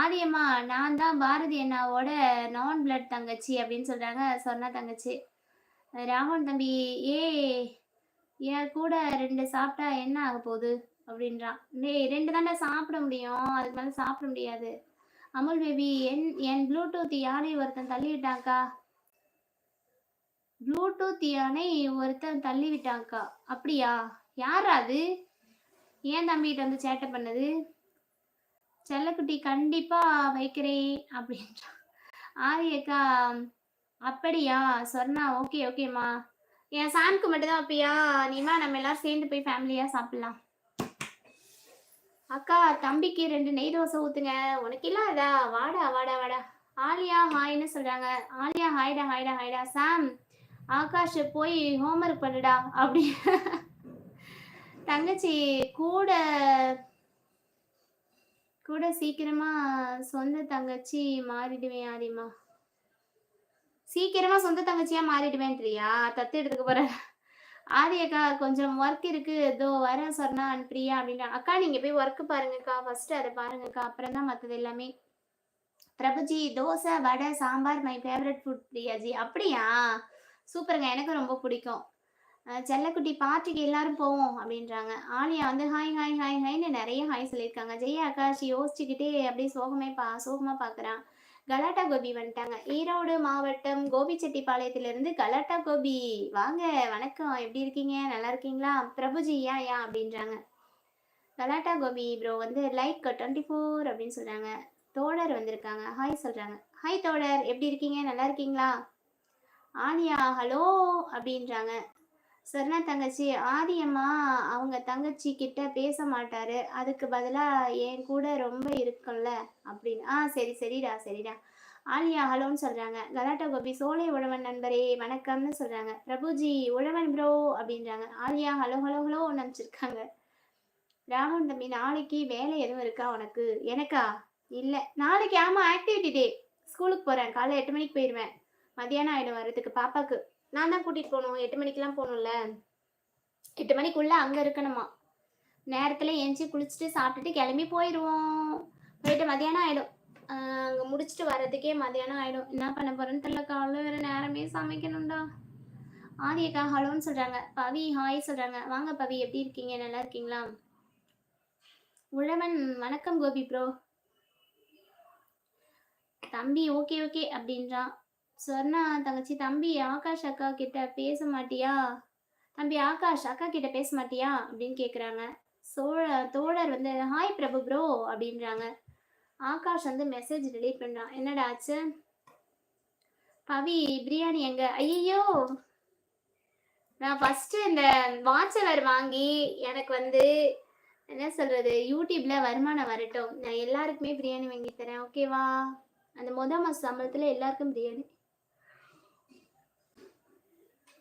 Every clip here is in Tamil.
ஆதியம்மா நான் தான் பாரதி அண்ணாவோட நான் பிளட் தங்கச்சி அப்படின்னு சொல்றாங்க சொன்னா தங்கச்சி. ராகவன் தம்பி ஏ என் கூட ரெண்டு சாப்பிட்டா என்ன ஆக போகுது? அப்படின்றான். டேய் ரெண்டு தாண்டா சாப்பிட முடியும். அதுக்கு மேலே சாப்பிட முடியாது. அமுல் பேபி என் என் ப்ளூடூத் யானை ஒருத்தன் தள்ளிவிட்டாங்க்கா ப்ளூடூத் யானை ஒருத்தன் தள்ளி விட்டாங்க்கா அப்படியா? யாரா அது? ஏன் தம்பிகிட்ட வந்து சேட்டை பண்ணது? செல்லக்குட்டி கண்டிப்பா வைக்கிறேன் அப்படின்றான் ஆரியக்கா அப்படியா? சொன்னா ஓகே ஓகேம்மா. என் சாம்க்கு மட்டும்தான் அப்பயா அப்படியா நீமா நம்ம எல்லாரும் சேர்ந்து போய் ஃபேமிலியா சாப்பிடலாம். அக்கா தம்பிக்கு ரெண்டு நெய் தோசை ஊத்துங்க. உனக்கு இல்லாதா வாடா வாடா வாடா. ஆலியா ஹாய்னு சொல்றாங்க. ஆலியா ஹாய்டா ஹாய்டா ஹாய்டா. சாம் ஆகாஷ் போய் ஹோம்ஒர்க் பண்ணுடா. அப்படி. தங்கச்சி கூட கூட சீக்கிரமா சொந்த தங்கச்சி மாறிடுவேன் ஆதிமா சீக்கிரமா சொந்த தங்கச்சியா மாறிடுவேன்றியா? தத்து எடுத்துக்க போற. ஆதி அக்கா கொஞ்சம் ஒர்க் இருக்கு. இதோ வரேன் சொன்னா அனுப்புறியா அப்படின்னா அக்கா நீங்க போய் ஒர்க் பாருங்கக்கா. ஃபர்ஸ்ட் அதை பாருங்கக்கா. அப்புறம் தான் மற்றது எல்லாமே. Prabhuji dosa vada sambar my favourite food Priyaji. அப்படியா? சூப்பருங்க. எனக்கு ரொம்ப பிடிக்கும். செல்லக்குட்டி பார்ட்டிக்கு எல்லாரும் போவோம் அப்படின்றாங்க. ஆலியா வந்து ஹாய் ஹாய் ஹாய் ஹாய்னு நிறைய ஹாய் சொல்லியிருக்காங்க. ஜெயா ஆகாஷ் யோசிச்சுக்கிட்டே அப்படியே சோகமே பா சோகமாக பார்க்கறான். கலாட்டா கோபி வந்துட்டாங்க. ஈரோடு மாவட்டம் கோபிச்செட்டிப்பாளையத்திலிருந்து கலாட்டா கோபி வாங்க வணக்கம். எப்படி இருக்கீங்க? நல்லா இருக்கீங்களா? பிரபுஜி யா யா? அப்படின்றாங்க. கலாட்டா கோபி ப்ரோ வந்து லைக் டுவெண்ட்டி ஃபோர் அப்படின்னு சொல்கிறாங்க தோழர் வந்திருக்காங்க. ஹாய் சொல்கிறாங்க ஹாய் தோழர். எப்படி இருக்கீங்க? நல்லா இருக்கீங்களா? ஆலியா ஹலோ அப்படின்றாங்க. சொர்ணா தங்கச்சி. ஆதியம்மா அவங்க தங்கச்சி கிட்ட பேச மாட்டாரு. அதுக்கு பதிலா என் கூட ரொம்ப இருக்கும்ல அப்படின்னு. ஆ சரி சரிடா சரிடா. ஆலியா ஹலோன்னு சொல்றாங்க. கலாட்டா கோபி சோலை உழவன் நண்பரே வணக்கம்னு சொல்றாங்க. பிரபுஜி உழவன் ப்ரோ அப்படின்றாங்க. ஆலியா ஹலோ ஹலோ ஹலோ நினச்சிருக்காங்க ராமன் தம்பி நாளைக்கு வேலை எதுவும் இருக்கா உனக்கு? எனக்கா? இல்லை. நாளைக்கு ஆமாம் ஆக்டிவிட்டி டே ஸ்கூலுக்கு போகிறேன் காலைல எட்டு மணிக்கு போயிடுவேன் மதியானம் ஆயிடும் வர்றதுக்கு பாப்பாக்கு. நான் தான் கூட்டிட்டு போகணும். எட்டு மணிக்கெல்லாம் போகணும்ல. எட்டு மணிக்குள்ள அங்க இருக்கணுமா? நேரத்துல எஞ்சி குளிச்சுட்டு சாப்பிட்டுட்டு கிளம்பி போயிடுவோம் போயிட்டு மதியானம் ஆயிடும். அங்கே அங்க முடிச்சுட்டு வர்றதுக்கே மதியானம் ஆயிடும். என்ன பண்ண போறேன்னு தெரியல. காலைல வேற நேரமே சமைக்கணும்டா. ஆதியக்கா ஹலோன்னு சொல்றாங்க. பவி ஹாய் சொல்றாங்க. வாங்க பவி எப்படி இருக்கீங்க? நல்லா இருக்கீங்களா? உழவன் வணக்கம் கோபி ப்ரோ தம்பி ஓகே ஓகே அப்படின்றான் சொன்னா தங்கச்சி தம்பி ஆகாஷ் அக்கா கிட்ட பேச மாட்டியா? தம்பி ஆகாஷ் அக்கா கிட்ட பேச மாட்டியா? அப்படின்னு கேக்குறாங்க. சோழ தோழர் வந்து ஹாய் பிரபு ப்ரோ அப்படின்றாங்க. ஆகாஷ் வந்து மெசேஜ் டெலீட் பண்றான் என்னடா ஆச்சு? பவி பிரியாணி எங்க? ஐயோ நான் ஃபர்ஸ்ட் இந்த வாட்சவர் வாங்கி எனக்கு வந்து என்ன சொல்றது யூடியூப்ல வருமானம் வரட்டும். நான் எல்லாருக்குமே பிரியாணி வாங்கி தரேன். ஓகேவா அந்த முத மாச சம்பளத்துல எல்லாருக்கும் பிரியாணி.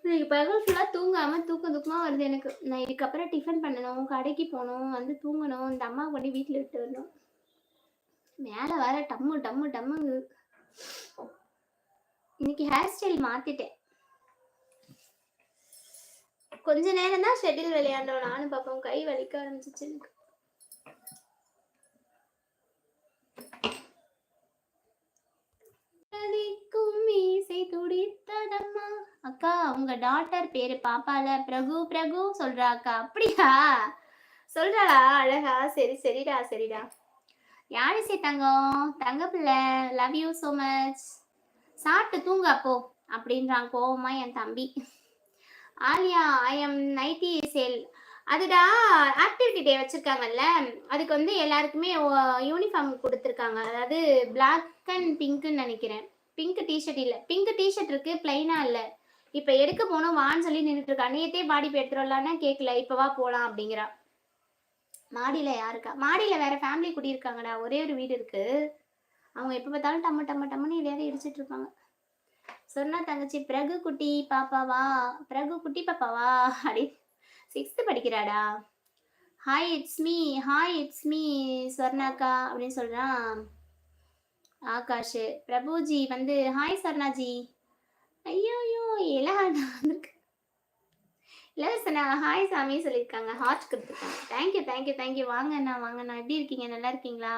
இன்னைக்கு பகல் ஃபுல்லாக தூங்காமல் தூக்கம் தூக்கமாக வருது எனக்கு. நான் இதுக்கப்புறம் டிஃபன் பண்ணணும் கடைக்கு போகணும் வந்து தூங்கணும் இந்த அம்மா கொண்டு வீட்டில் விட்டு வரணும். மேலே வர டம்மு டம்மு டம்மு இன்னைக்கு ஹேர் ஸ்டைல் மாற்றிட்டேன் கொஞ்ச நேரம் தான் ஷெட்டில் விளையாண்டோம். நானும் பார்ப்போம் கை வலிக்க ஆரம்பிச்சிச்சு எனக்கு. அக்கா உங்க டாட்டர் பேரு பாப்பால பிரகு பிரகு சொல்றா அக்கா. அப்படியா? சொல்றாளா அழகா. சரி சரிடா சரிடா. யாழிசை தங்கம்? தங்க பிள்ளை. லவ் யூ சோ மச் சாப்பிட்டு தூங்க அப்போ அப்படின்றான் கோவமா என் தம்பி. Aliya I am nighty sale அதுடா activity day வச்சிருக்காங்கல்ல அதுக்கு வந்து எல்லாருக்குமே யூனிஃபார்ம் கொடுத்துருக்காங்க. அதாவது பிளாக் அண்ட் பிங்க்னு நினைக்கிறேன். பிங்க் டிஷர்ட் இல்லை. பிங்க் டிஷர்ட் இருக்கு பிளைனா இல்லை. இப்போ எடுக்க போனோம் வான்னு சொல்லி நின்றுட்டு இருக்கா நேத்தே பாடி போய் எடுத்துடலான்னு கேட்கல இப்பவா போலாம் போகலாம் அப்படிங்கிறா. மாடியில் யாருக்கா மாடியில் வேற ஃபேமிலி குடியிருக்காங்கடா. ஒரே ஒரு வீடு இருக்கு. அவங்க எப்போ பார்த்தாலும் டம்ம டம்ம டம்முன்னு எதையாவது இடிச்சிட்டு இருப்பாங்க. சொன்னா தங்கச்சி பிரகு குட்டி பாப்பாவா பிரகு குட்டி பாப்பாவா அப்படி sixth படிக்கிறாடா. Hi it's me hi it's me ஸ்வர்ணாக்கா அப்படின்னு சொல்கிறான் ஆகாஷ். பிரபுஜி வந்து ஹாய் ஸ்வர்ணாஜி ஐயோயோ ஐயோ வந்திருக்கு. இலவசனா ஹாய் சாமி சொல்லியிருக்காங்க. ஹார்ட் கொடுத்துருக்காங்க. தேங்க்யூ தேங்க்யூ தேங்க்யூ வாங்கண்ணா வாங்கண்ணா எப்படி இருக்கீங்க? நல்லா இருக்கீங்களா?